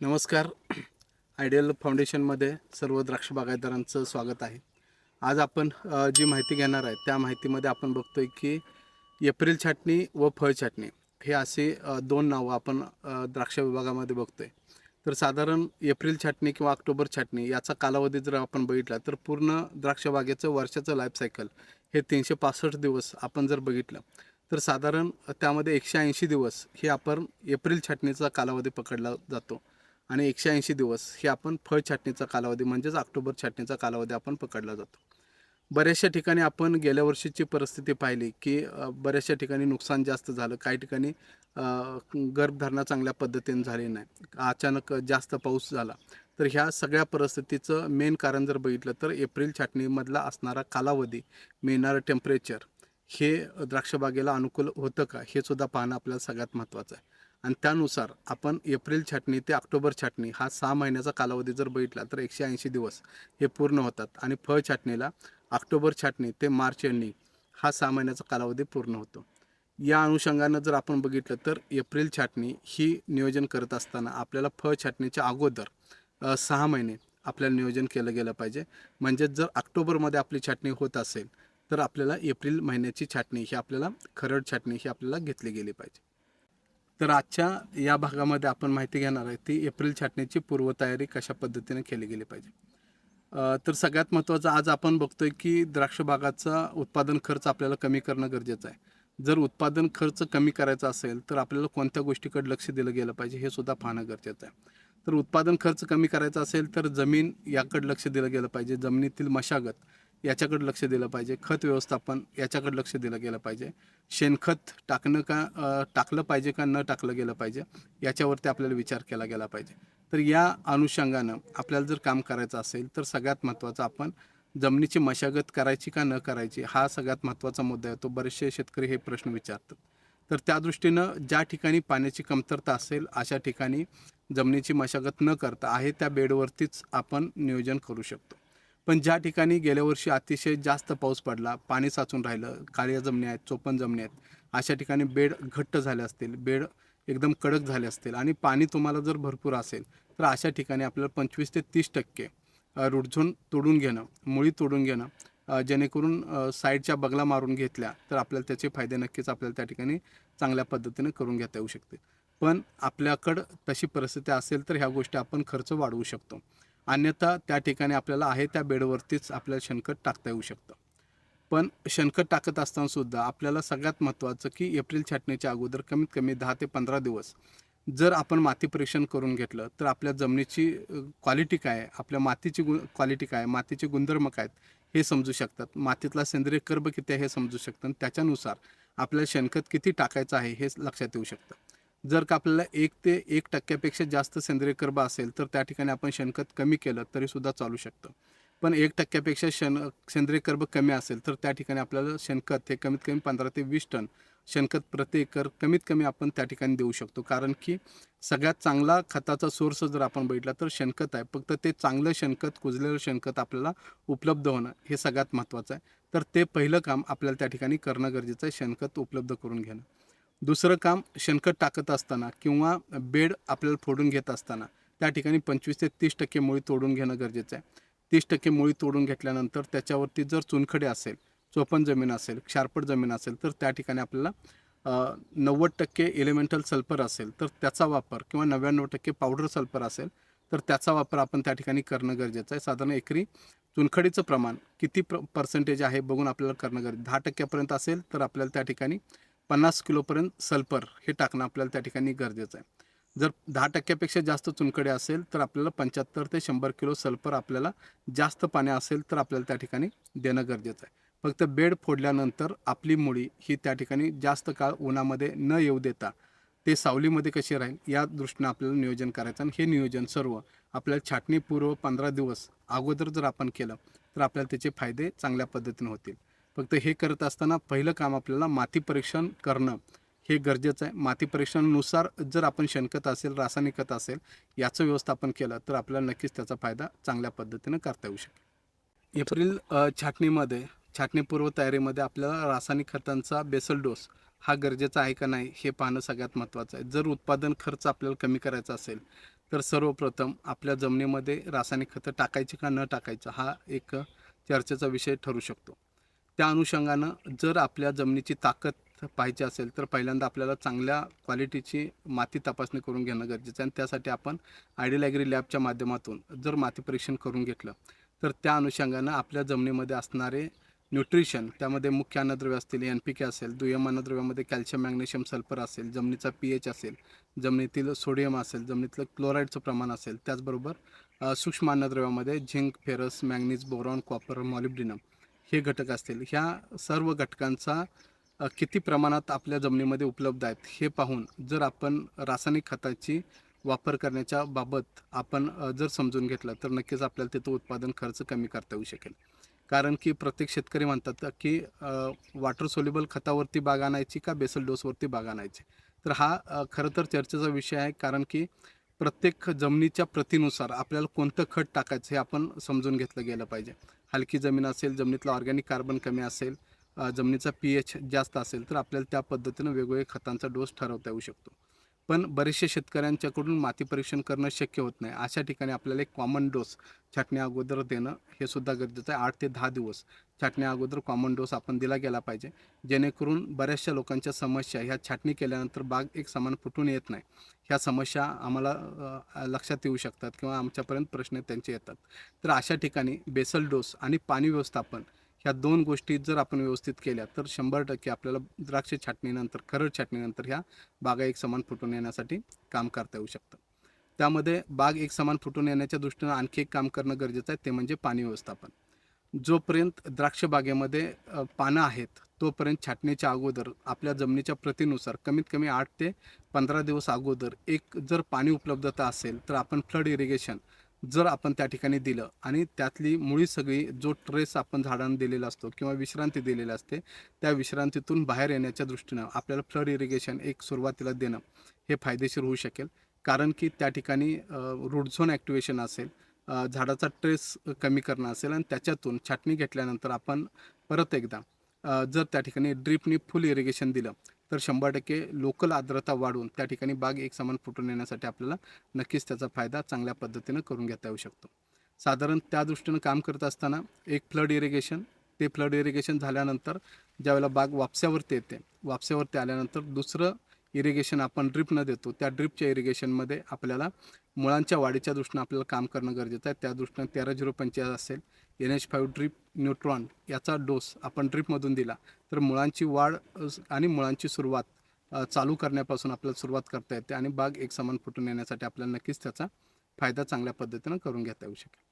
नमस्कार. आयडियल फाउंडेशनमध्ये सर्व द्राक्ष बागायतदारांचं स्वागत आहे. आज आपण जी माहिती घेणार आहे त्या माहितीमध्ये आपण बघतोय की एप्रिल छाटणी व फळ छाटणी हे असे दोन नावं आपण द्राक्ष विभागामध्ये बघतोय. तर साधारण एप्रिल छाटणी किंवा ऑक्टोबर छाटणी याचा कालावधी जर आपण बघितला तर पूर्ण द्राक्ष बागेचं वर्षाचं लाईफ सायकल हे तीनशे पासष्ट दिवस आपण जर बघितलं तर साधारण त्यामध्ये एकशे ऐंशी दिवस हे आपण एप्रिल छाटणीचा कालावधी पकडला जातो. आणि एकशे ऐंशी दिवस हे आपण फळ छाटणीचा कालावधी म्हणजेच ऑक्टोबर छाटणीचा कालावधी आपण पकडला जातो. बऱ्याचशा ठिकाणी आपण गेल्या वर्षीची परिस्थिती पाहिली की बऱ्याचशा ठिकाणी नुकसान जास्त झालं. काही ठिकाणी गर्भधारणा चांगल्या पद्धतीने झाली नाही. अचानक जास्त पाऊस झाला. तर ह्या सगळ्या परिस्थितीचं मेन कारण जर बघितलं तर एप्रिल छाटणीमधला असणारा कालावधी मिळणारं टेम्परेचर हे द्राक्षबागेला अनुकूल होतं का? हे सुद्धा पाहणं आपल्याला सगळ्यात महत्त्वाचं आहे. आणि त्यानुसार आपण एप्रिल छाटणी ते ऑक्टोबर छाटणी हा सहा महिन्याचा कालावधी जर बघितला तर एकशे ऐंशी दिवस हे पूर्ण होतात. आणि फळ छाटणीला ऑक्टोबर छाटणी ते मार्च एंडिंग हा सहा महिन्याचा कालावधी पूर्ण होतो. या अनुषंगानं जर आपण बघितलं तर एप्रिल छाटणी ही नियोजन करत असताना आपल्याला फळ छाटणीच्या अगोदर सहा महिने आपल्याला नियोजन केलं गेलं पाहिजे. म्हणजेच जर ऑक्टोबरमध्ये आपली छाटणी होत असेल तर आपल्याला एप्रिल महिन्याची छाटणी ही आपल्याला खरड छाटणी ही आपल्याला घेतली गेली पाहिजे. तर आजच्या या भागामध्ये आपण माहिती घेणार आहे ती एप्रिल छाटणीची पूर्वतयारी कशा पद्धतीने केली गेली पाहिजे. तर सगळ्यात महत्त्वाचं आज आपण बघतोय की द्राक्ष बागाचा उत्पादन खर्च आपल्याला कमी करणं गरजेचं आहे. जर उत्पादन खर्च कमी करायचा असेल तर आपल्याला कोणत्या गोष्टीकडे लक्ष दिलं गेलं पाहिजे हे सुद्धा पाहणं गरजेचं आहे. तर उत्पादन खर्च कमी करायचा असेल तर जमीन याकडे लक्ष दिलं गेलं पाहिजे. जमिनीतील मशागत याच्याकडे लक्ष दिलं पाहिजे. खत व्यवस्थापन याच्याकडे लक्ष दिलं गेलं पाहिजे. शेणखत टाकणं का टाकलं पाहिजे का न टाकलं गेलं पाहिजे याच्यावरती आपल्याला विचार केला गेला पाहिजे. तर या अनुषंगानं आपल्याला जर काम करायचं असेल तर सगळ्यात महत्त्वाचं आपण जमिनीची मशागत करायची का न करायची हा सगळ्यात महत्त्वाचा मुद्दा आहे. तो बरेचसे शेतकरी हे प्रश्न विचारतात. तर त्या दृष्टीनं ज्या ठिकाणी पाण्याची कमतरता असेल अशा ठिकाणी जमिनीची मशागत न करता आहे त्या बेडवरतीच आपण नियोजन करू शकतो. पण ज्या ठिकाणी गेल्या वर्षी अतिशय जास्त पाऊस पडला पाणी साचून राहिलं काळ्या जमिनी आहेत चोपन जमिनी आहेत अशा ठिकाणी बेड घट्ट झाले असतील बेड एकदम कडक झाले असतील आणि पाणी तुम्हाला जर भरपूर असेल तर अशा ठिकाणी आपल्याला पंचवीस ते तीस टक्के अ, रुटझोन तोडून घेणं मुळी तोडून घेणं जेणेकरून साईडच्या बगला मारून घेतल्या तर आपल्याला त्याचे फायदे नक्कीच आपल्याला त्या ठिकाणी चांगल्या पद्धतीने करून घेता येऊ शकते पण आपल्याकडं तशी परिस्थिती असेल तर ह्या गोष्टी आपण खर्च वाढवू शकतो. अन्यथा त्या ठिकाणी आपल्याला आहे त्या बेडवरतीच आपल्याला शेणखत टाकता येऊ शकतं. पण शेणखत टाकत असताना सुद्धा आपल्याला सगळ्यात महत्त्वाचं की एप्रिल छाटणीच्या अगोदर कमीत कमी दहा ते पंधरा दिवस जर आपण माती परीक्षण करून घेतलं तर आपल्या जमिनीची क्वालिटी काय आहे आपल्या मातीची गु क्वालिटी काय आहे मातीचे गुणधर्म काय आहेत हे समजू शकतात. मातीतला सेंद्रिय कर्ब किती आहे हे समजू शकतं. आणि त्याच्यानुसार आपल्याला शेणखत किती टाकायचं आहे हे लक्षात येऊ शकतं. जर का आपल्याला एक ते एक टक्क्यापेक्षा जास्त सेंद्रिय कर्ब असेल तर त्या ठिकाणी आपण शेणखत कमी केलं तरीसुद्धा चालू शकतं. पण एक टक्क्यापेक्षा शेण सेंद्रिय कर्ब कमी असेल तर त्या ठिकाणी आपल्याला शेणखत हे कमीत कमी पंधरा ते वीस टन शेणखत प्रति एकर कमीत कमी आपण त्या ठिकाणी देऊ शकतो. कारण की सगळ्यात चांगला खताचा सोर्स जर आपण बघितला तर शेणखत आहे. फक्त ते चांगलं शेणखत कुजलेलं शेणखत आपल्याला उपलब्ध होणं हे सगळ्यात महत्त्वाचं आहे. तर ते पहिलं काम आपल्याला त्या ठिकाणी करणं गरजेचं आहे शेणखत उपलब्ध करून घेणं. दुसरं काम शेणखत टाकत असताना किंवा बेड आपल्याला फोडून घेत असताना त्या ठिकाणी पंचवीस ते तीस टक्के मुळी तोडून घेणं गरजेचं आहे. तीस टक्के मुळी तोडून घेतल्यानंतर त्याच्यावरती जर चुनखडे असेल चोपन जमीन असेल क्षारपट जमीन असेल तर त्या ठिकाणी आपल्याला नव्वद टक्के एलिमेंटल सल्फर असेल तर त्याचा वापर किंवा नव्याण्णव टक्के पावडर सल्फर असेल तर त्याचा वापर आपण त्या ठिकाणी करणं गरजेचं आहे. साधारण एकरी चुनखडीचं प्रमाण किती प्र पर्सेंटेज आहे बघून आपल्याला करणं गरजेचं दहा टक्क्यापर्यंत असेल तर आपल्याला त्या ठिकाणी पन्नास किलोपर्यंत सल्फर हे टाकणं आपल्याला त्या ठिकाणी गरजेचं आहे. जर दहा टक्क्यापेक्षा जास्त चुनखडे असेल तर आपल्याला पंच्याहत्तर ते शंभर किलो सल्फर आपल्याला जास्त पाणी असेल तर आपल्याला त्या ठिकाणी देणं गरजेचं आहे. फक्त बेड फोडल्यानंतर आपली मुळी ही त्या ठिकाणी जास्त काळ उन्हामध्ये न येऊ देता ते सावलीमध्ये कसे राहील या दृष्टीनं आपल्याला नियोजन करायचं आणि हे नियोजन सर्व आपल्याला छाटणीपूर्व पंधरा दिवस अगोदर जर आपण केलं तर आपल्याला त्याचे फायदे चांगल्या पद्धतीने होतील. फक्त हे करत असताना पहिलं काम आपल्याला माती परीक्षण करणं हे गरजेचं आहे. माती परीक्षणानुसार जर आपण शेणखत असेल रासायनिक खत असेल याचं व्यवस्थापन केलं तर आपल्याला नक्कीच त्याचा फायदा चांगल्या पद्धतीनं करता येऊ शकेल. एप्रिल छाटणीमध्ये छाटणीपूर्व तयारीमध्ये आपल्याला रासायनिक खतांचा बेसल डोस हा गरजेचा आहे का नाही हे पाहणं सगळ्यात महत्त्वाचं आहे. जर उत्पादन खर्च आपल्याला कमी करायचा असेल तर सर्वप्रथम आपल्या जमिनीमध्ये रासायनिक खतं टाकायची का न टाकायचं हा एक चर्चेचा विषय ठरू शकतो. त्या अनुषंगानं जर आपल्या जमिनीची ताकद पाहिजे असेल तर पहिल्यांदा आपल्याला चांगल्या क्वालिटीची माती तपासणी करून घेणं गरजेचं आहे. आणि त्यासाठी आपण आयडियल ॲग्री लॅबच्या माध्यमातून जर माती परीक्षण करून घेतलं तर त्या अनुषंगानं आपल्या जमिनीमध्ये असणारे न्यूट्रिशन त्यामध्ये मुख्य अन्नद्रव्य असतील एन पी के असेल दुय्यम अन्नद्रव्यामध्ये कॅल्शियम मॅग्नेशियम सल्फर असेल जमिनीचा पी एच असेल जमिनीतील सोडियम असेल जमिनीतलं क्लोराईडचं प्रमाण असेल त्याचबरोबर सूक्ष्म अन्नद्रव्यामध्ये zinc ferrous manganese boron copper molybdenum हे घटक असतील. ह्या सर्व घटकांचा किती प्रमाणात आपल्या जमिनीमध्ये उपलब्ध आहेत हे पाहून जर आपण रासायनिक खताची वापर करण्याच्या बाबत आपण जर समजून घेतलं तर नक्कीच आपल्याला तिथं उत्पादन खर्च कमी करता येऊ शकेल. कारण की प्रत्येक शेतकरी म्हणतात की वॉटर सोल्युबल खतावरती बाग आणायची का बेसल डोसवरती बाग आणायची? तर हा खरं तर चर्चेचा विषय आहे. कारण की प्रत्येक जमिनीच्या प्रतीनुसार आपल्याला कोणतं खत टाकायचं हे आपण समजून घेतलं गेलं पाहिजे. हलकी जमीन असेल जमिनीतलं ऑर्गॅनिक कार्बन कमी असेल जमिनीचा पी एच जास्त असेल तर आपल्याला त्या पद्धतीनं वेगवेगळे खतांचा डोस ठरवता येऊ शकतो. पण बरेचसे शेतकऱ्यांच्याकडून माती परीक्षण करणं शक्य होत नाही. अशा ठिकाणी आपल्याला एक कॉमन डोस छाटण्या अगोदर देणं हे सुद्धा गरजेचं आहे. आठ ते दहा दिवस छाटण्या अगोदर कॉमन डोस आपण दिला गेला पाहिजे. जेणेकरून बऱ्याचशा लोकांच्या समस्या ह्या छाटणी केल्यानंतर बाग एक समान फुटून येत नाही. ह्या समस्या आम्हाला लक्षात येऊ शकतात किंवा आमच्यापर्यंत प्रश्न त्यांचे येतात. तर अशा ठिकाणी बेसल डोस आणि पाणी व्यवस्थापन ह्या दोन गोष्टी जर आपण व्यवस्थित केल्या तर शंभर टक्के आपल्याला द्राक्ष छाटणीनंतर खरड छाटणीनंतर ह्या बागा एक समान फुटून येण्यासाठी काम करता येऊ शकतं. त्यामध्ये बाग एक समान फुटून येण्याच्या दृष्टीनं आणखी एक काम करणं गरजेचं आहे ते म्हणजे पाणी व्यवस्थापन. जोपर्यंत द्राक्ष बागेमध्ये पानं आहेत तोपर्यंत छाटणीच्या अगोदर आपल्या जमिनीच्या प्रतीनुसार कमीत कमी आठ ते पंधरा दिवस अगोदर एक जर पाणी उपलब्धता असेल तर आपण फ्लड इरिगेशन जर आपण त्या ठिकाणी दिलं आणि त्यातली मुळी सगळी जो ट्रेस आपण झाडांना दिलेला असतो किंवा विश्रांती दिलेली असते त्या विश्रांतीतून बाहेर येण्याच्या दृष्टीनं आपल्याला फ्लड इरिगेशन एक सुरुवातीला देणं हे फायदेशीर होऊ शकेल. कारण की त्या ठिकाणी रूट झोन ॲक्टिवेशन असेल झाडाचा ट्रेस कमी करणं असेल आणि त्याच्यातून छाटणी घेतल्यानंतर आपण परत एकदा जर त्या ठिकाणी ड्रीपनी फुल इरिगेशन दिलं तर शंभर टक्के लोकल आर्द्रता वाढून त्या ठिकाणी बाग एक समान फुटून येण्यासाठी आपल्याला नक्कीच त्याचा फायदा चांगल्या पद्धतीनं करून घेता येऊ शकतो. साधारण त्या दृष्टीनं काम करत असताना एक फ्लड इरिगेशन ते फ्लड इरिगेशन झाल्यानंतर ज्यावेळेला बाग वापस्यावरती येते वापस्यावरती आल्यानंतर दुसरं इरिगेशन आपण ड्रिपनं देतो त्या ड्रिपच्या इरिगेशनमध्ये आपल्याला मुळांच्या वाढीच्या दृष्टीनं आपल्याला काम करणं गरजेचं आहे. त्या दृष्टीनं तेरा झिरो पंचेचाळीस असेल N H five drip neutron याचा डोस आपण ड्रीपमधून दिला. तर मुळांची वाढ आणि मुळांची सुरुवात चालू करण्यापासून आपल्याला सुरुवात करता येते आणि बाग एक समान फुटून येण्यासाठी आपल्याला नक्कीच त्याचा फायदा चांगल्या पद्धतीनं करून घेता येऊ शकेल.